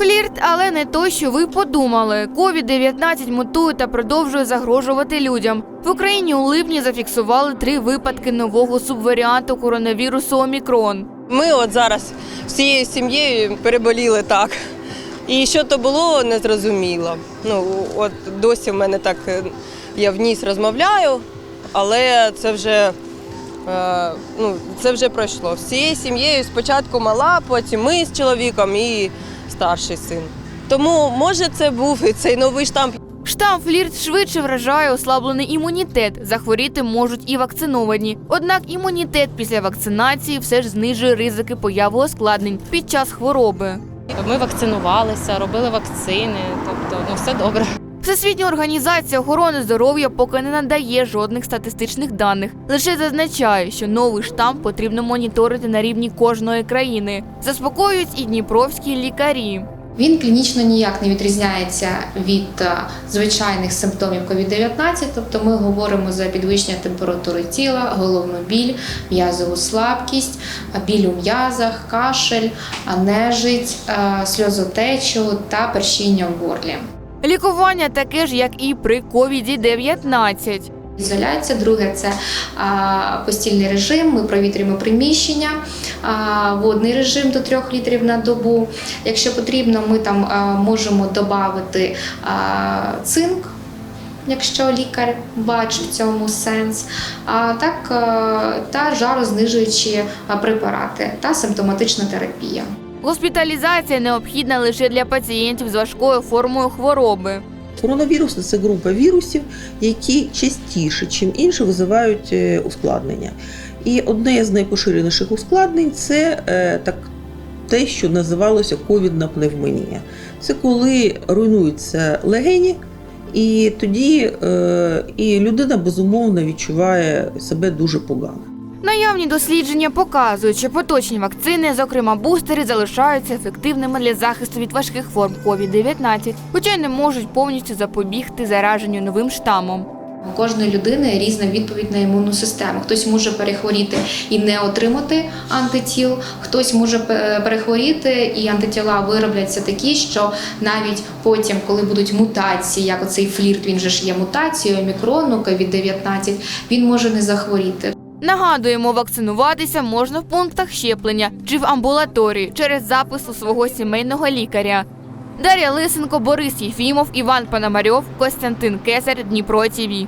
Флірт, але не той, що ви подумали. COVID-19 мутує та продовжує загрожувати людям. В Україні у липні зафіксували три випадки нового субваріанту коронавірусу Омікрон. Ми от зараз всією сім'єю переболіли так. І що то було, не зрозуміло. Ну, от досі в мене так, е, я в ніс розмовляю, але це вже, е, ну, це вже пройшло. Всією сім'єю спочатку мала, потім ми з чоловіком і старший син. Тому може це був і цей новий штамп. Штам флірт швидше вражає ослаблений імунітет. Захворіти можуть і вакциновані. Однак імунітет після вакцинації все ж знижує ризики появи ускладнень під час хвороби. Ми вакцинувалися, робили вакцини, тобто ну все добре. Всесвітня організація охорони здоров'я поки не надає жодних статистичних даних. Лише зазначає, що новий штам потрібно моніторити на рівні кожної країни. Заспокоюють і дніпровські лікарі. Він клінічно ніяк не відрізняється від е, звичайних симптомів COVID-19, тобто ми говоримо за підвищення температури тіла, головну біль, м'язову слабкість, біль у м'язах, кашель, е, нежить, е, сльозотечу та першіння в горлі. Лікування таке ж, як і при COVID-19. Ізоляція, друге це а, постільний режим. Ми провітрюємо приміщення, а, водний режим до 3 літрів на добу. Якщо потрібно, ми там а, можемо додати цинк. Якщо лікар бачить в цьому сенс, а так та жарознижуючі препарати та симптоматична терапія. Госпіталізація необхідна лише для пацієнтів з важкою формою хвороби. Коронавірус це група вірусів, які частіше, чим інші, визивають е, ускладнення. І одне з найпоширеніших ускладнень це е, так, те, що називалося ковідна пневмонія. Це коли руйнуються легені, і тоді е, і людина безумовно відчуває себе дуже погано. Наявні дослідження показують, що поточні вакцини, зокрема бустери, залишаються ефективними для захисту від важких форм COVID-19, хоча й не можуть повністю запобігти зараженню новим штамом. У кожної людини різна відповідь на імунну систему. Хтось може перехворіти і не отримати антитіл, хтось може перехворіти і антитіла виробляться такі, що навіть потім, коли будуть мутації, як оцей флірт, він же ж є мутацією омікрону, COVID-19, він може не захворіти. Нагадуємо, вакцинуватися можна в пунктах щеплення чи в амбулаторії через запис у свого сімейного лікаря. Дар'я Лисенко, Борис Єфімов, Іван Пономарьов, Костянтин Кесар, Дніпро ТІВІ.